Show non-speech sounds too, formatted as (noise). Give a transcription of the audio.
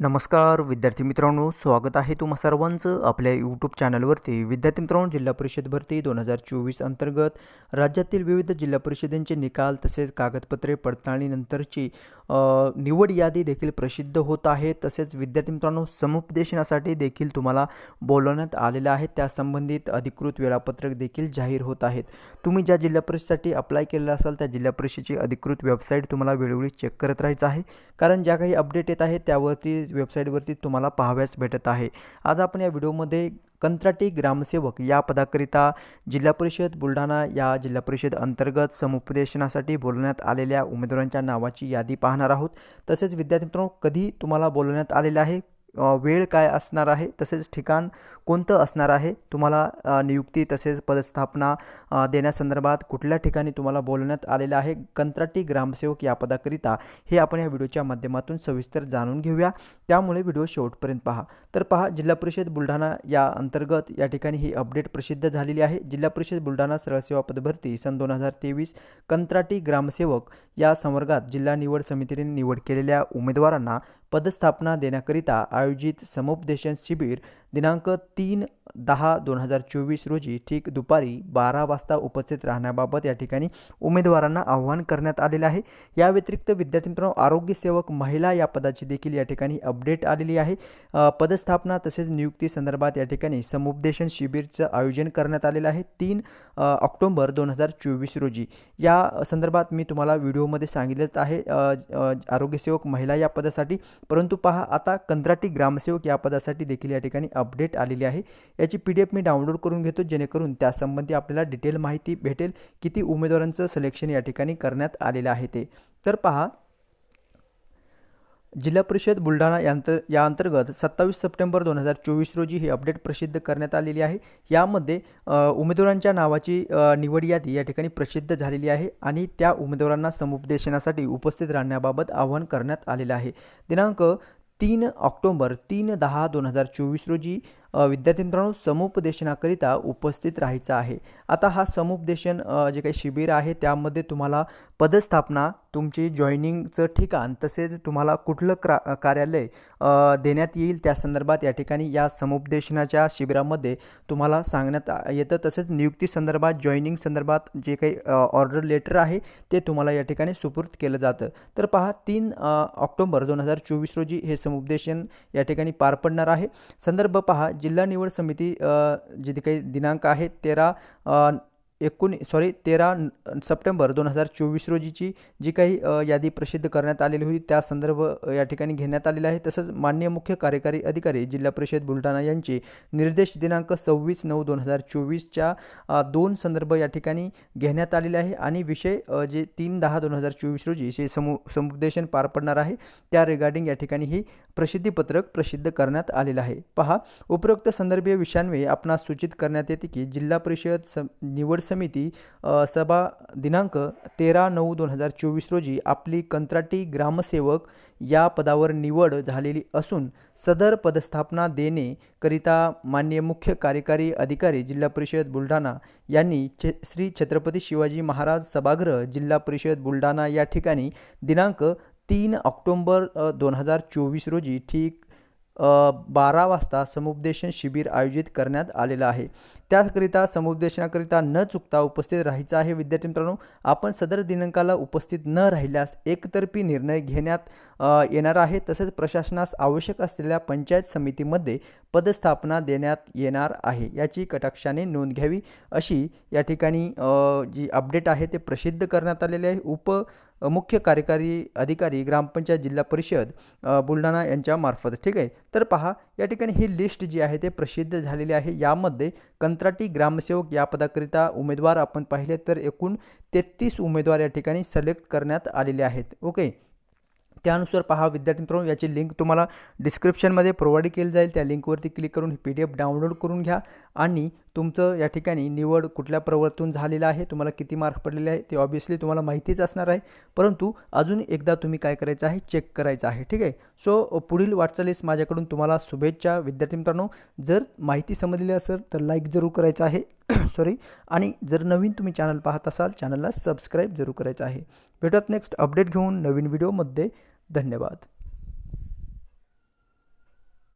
नमस्कार विद्यार्थी मित्रांनो स्वागत आहे तुम्हा सर्वांचं आपल्या यूट्यूब चॅनलवरती. विद्यार्थी मित्रांनो जिल्हा परिषद भरती दोन हजार चोवीस अंतर्गत राज्यातील विविध जिल्हा परिषदेंचे निकाल तसेच कागदपत्रे पडताळणीनंतरची निवड यादी देखील प्रसिद्ध होत आहे. तसेच विद्यार्थी मित्रांनो समुपदेशनासाठी देखील तुम्हाला बोलवण्यात आलेलं आहे. त्या संबंधित अधिकृत वेळापत्रक देखील जाहीर होत आहेत. तुम्ही ज्या जिल्हा परिषदेसाठी अप्लाय केलेलं असाल त्या जिल्हा परिषदेची अधिकृत वेबसाईट तुम्हाला वेळोवेळी चेक करत राहायचं आहे. कारण ज्या काही अपडेट येत आहेत त्यावरती वेबसाईटवरती तुम्हाला पाहाव्यास भेटत आहे. आज आपण या व्हिडिओमध्ये कंत्राटी ग्रामसेवक या पदाकरिता जिल्हा परिषद बुलढाणा या जिल्हा परिषद अंतर्गत समुपदेशनासाठी बोलवण्यात आलेल्या उमेदवारांच्या नावाची यादी पाहणार आहोत. तसेच विद्यार्थी मित्रांनो कधी तुम्हाला बोलवण्यात आलेलं आहे? वेळ काय असणार आहे तसेच ठिकाण कोणतं असणार आहे तुम्हाला नियुक्ती तसेच पदस्थापना देण्यासंदर्भात कुठल्या ठिकाणी तुम्हाला बोलवण्यात आलेलं आहे कंत्राटी ग्रामसेवक या पदाकरिता हे आपण या व्हिडिओच्या माध्यमातून सविस्तर जाणून घेऊया. त्यामुळे व्हिडिओ शेवटपर्यंत पहा. तर पहा जिल्हा परिषद बुलढाणा या अंतर्गत या ठिकाणी ही अपडेट प्रसिद्ध झालेली आहे. जिल्हा परिषद बुलढाणा सरळसेवा पदभरती सन दोन हजार तेवीस कंत्राटी ग्रामसेवक या संवर्गात जिल्हा निवड समितीने निवड केलेल्या उमेदवारांना पदस्थापना देण्याकरिता आयोजित समुपदेशन शिबिर दिनांक तीन दहा दोन हजार चोवीस रोजी ठीक दुपारी बारा वाजता उपस्थित राहण्याबाबत या ठिकाणी उमेदवारांना आव्हान करण्यात आलेलं आहे. या व्यतिरिक्त विद्यार्थी मित्रांनो आरोग्य सेवक महिला या पदाची देखील या ठिकाणी अपडेट आलेली आहे. पदस्थापना तसेच नियुक्ती संदर्भात या ठिकाणी समुपदेशन शिबिरचं आयोजन करण्यात आलेलं आहे. तीन ऑक्टोंबर दोन हजार चोवीस रोजी. या संदर्भात मी तुम्हाला व्हिडिओमध्ये सांगितलेच आहे आरोग्यसेवक महिला या पदासाठी. परंतु पहा आता कंत्राटी ग्रामसेवक या पदासाठी देखील या ठिकाणी अपडेट आलेली आहे. याची पी डी एफ मी डाउनलोड करून घेतो जेणेकरून त्यासंबंधी आपल्याला डिटेल माहिती भेटेल किती उमेदवारांचं सिलेक्शन या ठिकाणी करण्यात आलेलं आहे ते. तर पहा जिल्हा परिषद बुलढाणा यांतर या अंतर्गत सत्तावीस सप्टेंबर दोन हजार चोवीस रोजी ही अपडेट प्रसिद्ध करण्यात आलेली आहे. यामध्ये उमेदवारांच्या नावाची निवड यादी या ठिकाणी प्रसिद्ध झालेली आहे आणि त्या उमेदवारांना समुपदेशनासाठी उपस्थित राहण्याबाबत आवाहन करण्यात आलेलं आहे. दिनांक तीन ऑक्टोंबर तीन दहा दोन हजार चोवीस रोजी विद्यार्थी मित्रांनो समुपदेशनाकरिता उपस्थित राहायचं आहे. आता हा समुपदेशन जे काही शिबिर आहे त्यामध्ये तुम्हाला पदस्थापना तुमची जॉईनिंगचं ठिकाण तसेच तुम्हाला कुठलं क्रा कार्यालय देण्यात येईल त्या संदर्भात या ठिकाणी या समुपदेशनाच्या शिबिरामध्ये तुम्हाला सांगण्यात येतं. तसेच नियुक्ती संदर्भात जॉईनिंग संदर्भात जे काही ऑर्डर लेटर आहे ते तुम्हाला या ठिकाणी सुपूर्द केलं जातं. तर पहा तीन ऑक्टोबर ऑक्टोंबर दोन हजार चोवीस रोजी हे समुपदेशन या ठिकाणी पार पडणार आहे. संदर्भ पहा जिल्हा निवड समिती अ, जे काही दिनांक आहे तेरा एकोणी सॉरी तेरा सप्टेंबर दोन हजार चोवीस रोजीची जी काही यादी प्रसिद्ध करण्यात आलेली होती त्या संदर्भ या ठिकाणी घेण्यात आलेला आहे. तसंच मान्य मुख्य कार्यकारी अधिकारी जिल्हा परिषद बुलढाणा यांचे निर्देश दिनांक सव्वीस नऊ दोन हजार चोवीसच्या दोन संदर्भ या ठिकाणी घेण्यात आलेले आहे. आणि विषय जे तीन दहा दोन हजार चोवीस रोजी जे समु समुपदेशन पार पडणार आहे त्या रिगार्डिंग या ठिकाणी ही प्रसिद्धीपत्रक प्रसिद्ध करण्यात आलेलं आहे. पहा उपरोक्त संदर्भीय विषयांवे आपणास सूचित करण्यात येते की जिल्हा परिषद निवड समिती सभा दिनांक तेरा नऊ दोन हजार चोवीस रोजी आपली कंत्राटी ग्रामसेवक या पदावर निवड झालेली असून सदर पदस्थापना देणे करिता मान्य मुख्य कार्यकारी अधिकारी जिल्हा परिषद बुलढाणा यांनी छ श्री छत्रपती शिवाजी महाराज सभागृह जिल्हा परिषद बुलढाणा या ठिकाणी दिनांक तीन ऑक्टोंबर दोन हजार चोवीस रोजी ठीक बारा वाजता समुपदेशन शिबिर आयोजित करण्यात आलेलं आहे. त्याकरिता समुपदेशनाकरिता न चुकता उपस्थित राहायचं आहे. विद्यार्थी मित्रांनो आपण सदर दिनांकाला उपस्थित न राहिल्यास एकतर्फी निर्णय घेण्यात येणार आहे. तसेच प्रशासनास आवश्यक असलेल्या पंचायत समितीमध्ये पदस्थापना देण्यात येणार आहे. याची कटाक्षाने नोंद घ्यावी. अशी या ठिकाणी जी अपडेट आहे ते प्रसिद्ध करण्यात आलेले आहे. उप मुख्य कार्यकारी अधिकारी ग्रामपंचायत जिल्हा परिषद बुलढाणा यांच्यामार्फत ठीक आहे? तर पहा या ठिकाणी ही लिस्ट जी आहे ते प्रसिद्ध झालेली आहे. यामध्ये कंत्राटी ग्रामसेवक या पदाकरिता उमेदवार आपण पाहिले तर एकूण तेहतीस उमेदवार या ठिकाणी सिलेक्ट करण्यात आलेले आहेत. ओके त्यानुसार पहा विद्यार्थी मित्रांनो याची लिंक तुम्हाला डिस्क्रिप्शनमध्ये प्रोव्हाइड केली जाईल. त्या लिंकवरती क्लिक करून ही पी डी एफ डाउनलोड करून घ्या आणि तुमचं या ठिकाणी निवड कुठल्या प्रवर्तून झालेलं आहे तुम्हाला किती मार्क पडलेले आहे ते ऑब्विसली तुम्हाला माहितीच असणार आहे. परंतु अजून एकदा तुम्ही काय करायचं आहे चेक करायचं आहे ठीक आहे? सो पुढील वाटचालीस माझ्याकडून तुम्हाला शुभेच्छा. विद्यार्थी मित्रांनो जर माहिती समजली असेल तर लाईक जरूर करायचं आहे. (coughs) सॉरी आणि जर नवीन तुम्ही चॅनल पाहत असाल चॅनलला सबस्क्राईब जरूर करायचं आहे. भेटत नेक्स्ट अपडेट घेऊन नवीन व्हिडिओमध्ये धन्यवाद.